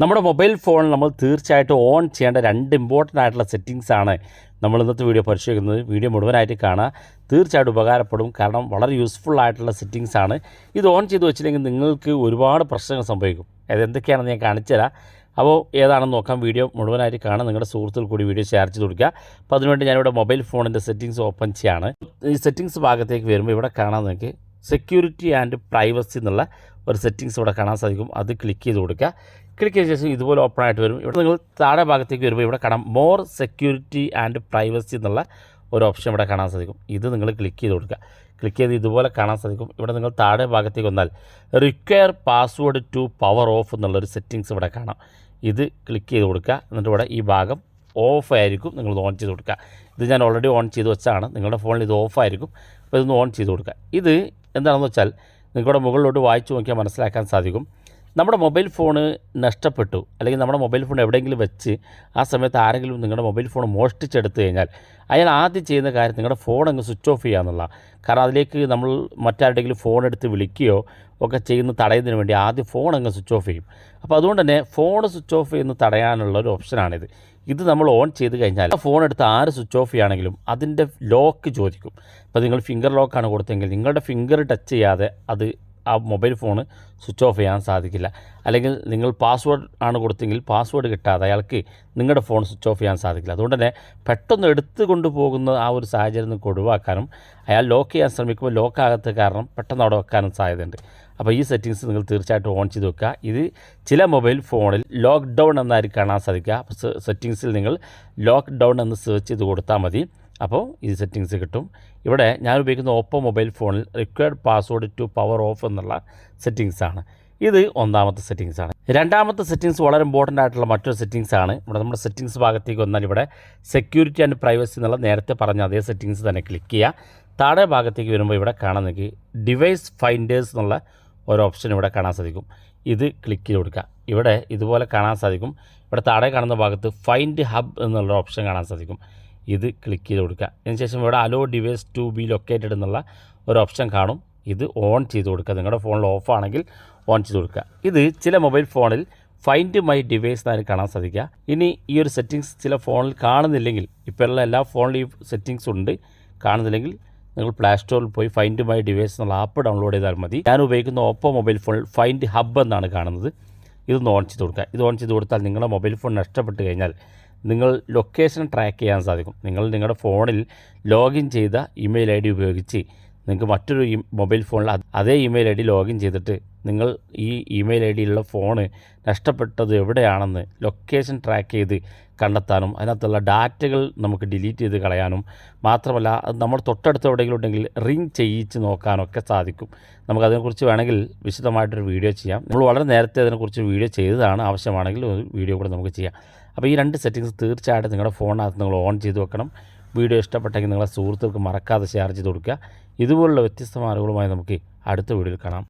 നമ്മുടെ mobile phone നമ്മൾ തീർച്ചയായിട്ടും ഓൺ ചെയ്യേണ്ട രണ്ട് ഇമ്പോർട്ടന്റ് ആയിട്ടുള്ള സെറ്റിങ്സ് ആണ് നമ്മൾ ഇന്നത്തെ വീഡിയോ പരിശോധിക്കുന്നത്. വീഡിയോ മുഴുവനായിട്ട് കാണുക. തീർച്ചയായിട്ടും ഉപകാരപ്പെടും. കാരണം വളരെ യൂസ്ഫുൾ ആയിട്ടുള്ള സെറ്റിങ്സ് ആണ്. ഇത് ഓൺ ചെയ്ത് വെച്ചില്ലെങ്കിൽ നിങ്ങൾക്ക് ഒരുപാട് പ്രശ്നങ്ങൾ സംഭവിക്കും. അത് എന്തൊക്കെയാണെന്ന് ഞാൻ കാണിച്ചു തരാം. അപ്പോൾ ഏതാണെന്ന് നോക്കാം. വീഡിയോ മുഴുവനായിട്ട് കാണാൻ നിങ്ങളുടെ സുഹൃത്തുക്കൾ കൂടി വീഡിയോ ഷെയർ ചെയ്ത് കൊടുക്കുക. അപ്പോൾ അതിനുവേണ്ടി ഞാനിവിടെ മൊബൈൽ ഫോണിന്റെ സെറ്റിങ്സ് ഓപ്പൺ ചെയ്യാണ്. ഈ സെറ്റിങ്സ് ഭാഗത്തേക്ക് വരുമ്പോൾ ഇവിടെ കാണാൻ നിങ്ങൾക്ക് സെക്യൂരിറ്റി ആൻഡ് പ്രൈവസി എന്നുള്ള ഒരു സെറ്റിങ്സ് ഇവിടെ കാണാൻ സാധിക്കും. അത് ക്ലിക്ക് ചെയ്ത് കൊടുക്കുക. ക്ലിക്ക് ചെയ്ത ശേഷം ഇതുപോലെ ഓപ്പൺ ആയിട്ട് വരും. ഇവിടെ നിങ്ങൾ താഴെ ഭാഗത്തേക്ക് വരുമ്പോൾ ഇവിടെ കാണാം മോർ സെക്യൂരിറ്റി ആൻഡ് പ്രൈവസി എന്നുള്ള ഒരു ഓപ്ഷൻ ഇവിടെ കാണാൻ സാധിക്കും. ഇത് നിങ്ങൾ ക്ലിക്ക് ചെയ്ത് കൊടുക്കുക. ക്ലിക്ക് ചെയ്ത് ഇതുപോലെ കാണാൻ സാധിക്കും. ഇവിടെ നിങ്ങൾ താഴെ ഭാഗത്തേക്ക് വന്നാൽ require password to power off എന്നുള്ളൊരു സെറ്റിങ്സ് ഇവിടെ കാണാം. ഇത് ക്ലിക്ക് ചെയ്ത് കൊടുക്കുക. എന്നിട്ട് ഇവിടെ ഈ ഭാഗം ഓഫ് ആയിരിക്കും. നിങ്ങൾ ഓൺ ചെയ്ത് കൊടുക്കുക. ഇത് ഞാൻ ഓൾറെഡി ഓൺ ചെയ്ത് വെച്ചാണ് നിങ്ങളുടെ ഫോണിൽ ഇത് ഓഫ് ആയിരിക്കും. അപ്പോൾ ഇതൊന്ന് ഓൺ ചെയ്ത് കൊടുക്കുക. ഇത് എന്താണെന്ന് വെച്ചാൽ നിങ്ങളുടെ മുകളിലോട്ട് വായിച്ചു നോക്കിയാൽ മനസ്സിലാക്കാൻ സാധിക്കും. നമ്മുടെ മൊബൈൽ ഫോണ് നഷ്ടപ്പെട്ടു. അല്ലെങ്കിൽ നമ്മുടെ മൊബൈൽ ഫോൺ എവിടെയെങ്കിലും വെച്ച് ആ സമയത്ത് ആരെങ്കിലും നിങ്ങളുടെ മൊബൈൽ ഫോൺ മോഷ്ടിച്ചെടുത്തു കഴിഞ്ഞാൽ അയാൾ ആദ്യം ചെയ്യുന്ന കാര്യം നിങ്ങളുടെ ഫോൺ അങ്ങ് സ്വിച്ച് ഓഫ് ചെയ്യുക എന്നുള്ള. കാരണം അതിലേക്ക് നമ്മൾ മറ്റാരുടെങ്കിലും ഫോൺ എടുത്ത് വിളിക്കുകയോ ഒക്കെ ചെയ്യുന്ന തടയുന്നതിന് വേണ്ടി ആദ്യം ഫോൺ അങ്ങ് സ്വിച്ച് ഓഫ് ചെയ്യും. അപ്പോൾ അതുകൊണ്ട് തന്നെ ഫോൺ സ്വിച്ച് ഓഫ് ചെയ്യുന്ന തടയാനുള്ള ഒരു ഓപ്ഷനാണിത്. ഇത് നമ്മൾ ഓൺ ചെയ്ത് കഴിഞ്ഞാൽ ഫോൺ എടുത്ത് ആര് സ്വിച്ച് ഓഫ് ചെയ്യുകയാണെങ്കിലും അതിന്റെ ലോക്ക് ചോദിക്കും. അപ്പോൾ നിങ്ങൾ ഫിംഗർ ലോക്കാണ് കൊടുത്തെങ്കിൽ നിങ്ങളുടെ ഫിംഗർ ടച്ച് ചെയ്യാതെ അത് ആ മൊബൈൽ ഫോൺ സ്വിച്ച് ഓഫ് ചെയ്യാൻ സാധിക്കില്ല. അല്ലെങ്കിൽ നിങ്ങൾ പാസ്വേഡ് ആണ് കൊടുത്തെങ്കിൽ പാസ്വേഡ് കിട്ടാതെ അയാൾക്ക് നിങ്ങളുടെ ഫോൺ സ്വിച്ച് ഓഫ് ചെയ്യാൻ സാധിക്കില്ല. അതുകൊണ്ട് തന്നെ പെട്ടെന്ന് എടുത്തു കൊണ്ടുപോകുന്ന ആ ഒരു സാഹചര്യം നിങ്ങൾക്ക് ഒഴിവാക്കാനും അയാൾ ലോക്ക് ചെയ്യാൻ ശ്രമിക്കുമ്പോൾ ലോക്ക് ലോക്കാകാത്ത കാരണം പെട്ടെന്ന് അവിടെ വെക്കാനും സാധ്യതയുണ്ട്. അപ്പോൾ ഈ സെറ്റിങ്സ് നിങ്ങൾ തീർച്ചയായിട്ടും ഓൺ ചെയ്ത് വെക്കുക. ഇത് ചില മൊബൈൽ ഫോണിൽ ലോക്ക്ഡൗൺ എന്നായിരിക്കും കാണാൻ സാധിക്കുക. സെറ്റിങ്സിൽ നിങ്ങൾ ലോക്ക്ഡൗൺ എന്ന് സെർച്ച് ചെയ്ത് കൊടുത്താൽ മതി. അപ്പോൾ ഈ സെറ്റിങ്സ് കിട്ടും. ഇവിടെ ഞാൻ ഉപയോഗിക്കുന്ന ഓപ്പോ മൊബൈൽ ഫോണിൽ required password to power off എന്നുള്ള സെറ്റിങ്സ് ആണ്. ഇത് ഒന്നാമത്തെ സെറ്റിങ്സ് ആണ്. രണ്ടാമത്തെ സെറ്റിങ്സ് വളരെ ഇമ്പോർട്ടന്റ് ആയിട്ടുള്ള മറ്റൊരു സെറ്റിങ്സ് ആണ്. ഇവിടെ നമ്മുടെ സെറ്റിങ്സ് ഭാഗത്തേക്ക് വന്നാൽ ഇവിടെ സെക്യൂരിറ്റി ആൻഡ് പ്രൈവസി എന്നുള്ള നേരത്തെ പറഞ്ഞ അതേ സെറ്റിങ്സ് തന്നെ ക്ലിക്ക് ചെയ്യുക. താഴെ ഭാഗത്തേക്ക് വരുമ്പോൾ ഇവിടെ കാണാൻ നിങ്ങൾക്ക് ഡിവൈസ് ഫൈൻഡേഴ്സ് എന്നുള്ള ഒരു ഓപ്ഷൻ ഇവിടെ കാണാൻ സാധിക്കും. ഇത് ക്ലിക്ക് ചെയ്ത് കൊടുക്കുക. ഇവിടെ ഇതുപോലെ കാണാൻ സാധിക്കും. ഇവിടെ താഴെ കാണുന്ന ഭാഗത്ത് ഫൈൻഡ് ഹബ് എന്നുള്ള ഓപ്ഷൻ കാണാൻ സാധിക്കും. ഇത് ക്ലിക്ക് ചെയ്ത് കൊടുക്കുക. അതിനുശേഷം ഇവിടെ allow device to be located എന്നുള്ള ഒരു ഓപ്ഷൻ കാണും. ഇത് ഓൺ ചെയ്ത് കൊടുക്കുക. നിങ്ങളുടെ ഫോണിൽ ഓഫ് ആണെങ്കിൽ ഓൺ ചെയ്ത് കൊടുക്കുക. ഇത് ചില മൊബൈൽ ഫോണിൽ ഫൈൻഡ് മൈ ഡിവൈസ് എന്നാണ് കാണാൻ സാധിക്കുക. ഇനി ഈ ഒരു സെറ്റിങ്സ് ചില ഫോണിൽ കാണുന്നില്ലെങ്കിൽ ഇപ്പോഴുള്ള എല്ലാ ഫോണിലും ഈ സെറ്റിങ്സ് ഉണ്ട്. കാണുന്നില്ലെങ്കിൽ നിങ്ങൾ പ്ലേ സ്റ്റോറിൽ പോയി ഫൈൻഡ് മൈ ഡിവൈസ് എന്നുള്ള ആപ്പ് ഡൗൺലോഡ് ചെയ്താൽ മതി. ഞാൻ ഉപയോഗിക്കുന്ന ഓപ്പോ മൊബൈൽ ഫോണിൽ ഫൈൻഡ് ഹബ്ബ് എന്നാണ് കാണുന്നത്. ഇതൊന്ന് ഓൺ ചെയ്ത് കൊടുക്കുക. ഇത് ഓൺ ചെയ്ത് കൊടുത്താൽ നിങ്ങളുടെ മൊബൈൽ ഫോൺ നഷ്ടപ്പെട്ട് കഴിഞ്ഞാൽ നിങ്ങൾ ലൊക്കേഷൻ ട്രാക്ക് ചെയ്യാൻ സാധിക്കും. നിങ്ങൾ നിങ്ങളുടെ ഫോണിൽ ലോഗിൻ ചെയ്ത ഇമെയിൽ ഐ ഡി ഉപയോഗിച്ച് നിങ്ങൾക്ക് മറ്റൊരു മൊബൈൽ ഫോണിൽ അതേ ഇമെയിൽ ഐ ഡി ലോഗിൻ ചെയ്തിട്ട് നിങ്ങൾ ഈ ഇമെയിൽ ഐ ഡിയിലുള്ള ഫോണ് നഷ്ടപ്പെട്ടത് എവിടെയാണെന്ന് ലൊക്കേഷൻ ട്രാക്ക് ചെയ്ത് കണ്ടെത്താനും അതിനകത്തുള്ള ഡാറ്റകൾ നമുക്ക് ഡിലീറ്റ് ചെയ്ത് കളയാനും മാത്രമല്ല അത് നമ്മൾ തൊട്ടടുത്ത് എവിടെയെങ്കിലും ഉണ്ടെങ്കിൽ റിങ് ചെയ്യിച്ച് നോക്കാനൊക്കെ സാധിക്കും. നമുക്കതിനെക്കുറിച്ച് വേണമെങ്കിൽ വിശദമായിട്ടൊരു വീഡിയോ ചെയ്യാം. നമ്മൾ വളരെ നേരത്തെ അതിനെക്കുറിച്ച് വീഡിയോ ചെയ്തതാണ്. ആവശ്യമാണെങ്കിൽ ഒരു വീഡിയോ കൂടെ നമുക്ക് ചെയ്യാം. അപ്പോൾ ഈ രണ്ട് സെറ്റിങ്സ് തീർച്ചയായിട്ടും നിങ്ങളുടെ ഫോണിനകത്ത് നിങ്ങൾ ഓൺ ചെയ്ത് വെക്കണം. വീഡിയോ ഇഷ്ടപ്പെട്ടെങ്കിൽ നിങ്ങളെ സുഹൃത്തുക്കൾക്ക് മറക്കാതെ ഷെയർ ചെയ്ത് കൊടുക്കുക. ഇതുപോലുള്ള വ്യത്യസ്ത മാർഗങ്ങളുമായി നമുക്ക് അടുത്ത വീഡിയോയിൽ കാണാം.